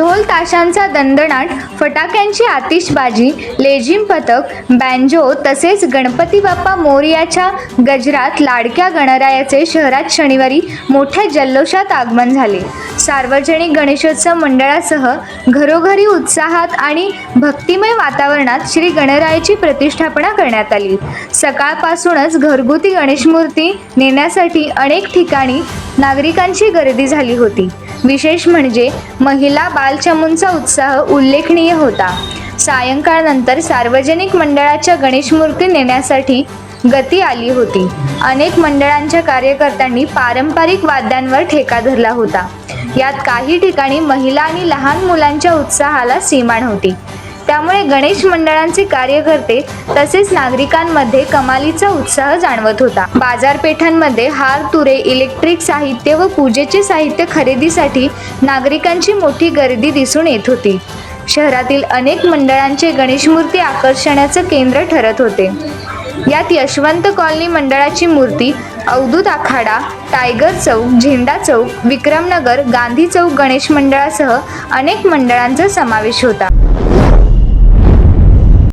ढोल ताशांचा दणदणाट फटाक्यांची आतिषबाजी लेझिम पथक बँजो तसेच गणपती बाप्पा मोरयाच्या गजरात लाडक्या गणरायाचे शहरात शनिवारी मोठ्या जल्लोषात आगमन झाले. सार्वजनिक गणेशोत्सव मंडळासह घरोघरी उत्साहात आणि भक्तिमय वातावरणात श्री गणरायाची प्रतिष्ठापना करण्यात आली. सकाळपासूनच घरगुती गणेशमूर्ती नेण्यासाठी अनेक ठिकाणी नागरिकांची गर्दी झाली होती. विशेष म्हणजे महिला बालचमूंचा उत्साह उल्लेखनीय होता. सायंकाळनंतर सार्वजनिक मंडळाच्या गणेश मूर्ती नेण्यासाठी गती आली होती. अनेक मंडळांच्या कार्यकर्त्यांनी पारंपरिक वाद्यांवर ठेका धरला होता. यात काही ठिकाणी महिला आणि लहान मुलांच्या उत्साहाला सीमा नव्हती त्यामुळे गणेश मंडळांचे कार्यकर्ते तसेच नागरिकांमध्ये कमालीचा उत्साह जाणवत होता. बाजारपेठांमध्ये हार तुरे इलेक्ट्रिक साहित्य व पूजेचे साहित्य खरेदीसाठी नागरिकांची मोठी गर्दी दिसून येत होती. शहरातील अनेक मंडळांचे गणेश मूर्ती आकर्षणाचं केंद्र ठरत होते. यात यशवंत कॉलनी मंडळाची मूर्ती अवधूत आखाडा टायगर चौक झेंडा चौक विक्रमनगर गांधी चौक गणेश मंडळासह अनेक मंडळांचा समावेश होता.